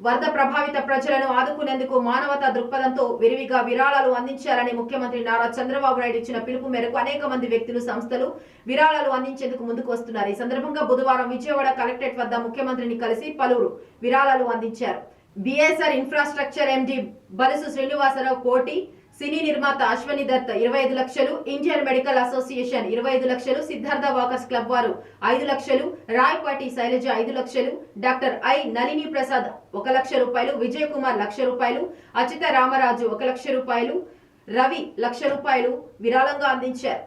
వరద ప్రభావిత ప్రజలను ఆదుకునేందుకు మానవతా దృక్పథంతో విరివిగా విరాళాలు అందించాలని ముఖ్యమంత్రి నారా చంద్రబాబు నాయుడు ఇచ్చిన పిలుపు మేరకు అనేక మంది వ్యక్తులు సంస్థలు విరాళాలు అందించేందుకు ముందుకు వస్తున్నారు. ఈ సందర్భంగా బుధవారం విజయవాడ కలెక్టరేట్ వద్ద ముఖ్యమంత్రిని కలిసి పలువురు విరాళాలు అందించారు. BSR infrastructure MD Balusu Srinivasarao crore సినీ నిర్మాత అశ్వని దత్ ఇరవై ఐదు లక్షలు ఇండియన్ మెడికల్ అసోసియేషన్ ఇరవై ఐదు లక్షలు సిద్ధార్థ వాకర్స్ క్లబ్ వారు ఐదు లక్షలు రాయపాటి శైలజ ఐదు లక్షలు డాక్టర్ ఐ నలిని ప్రసాద్ ఒక లక్ష రూపాయలు విజయ్ కుమార్ లక్ష రూపాయలు అచిత రామరాజు ఒక లక్ష రూపాయలు రవి లక్ష రూపాయలు విరాళంగా అందించారు.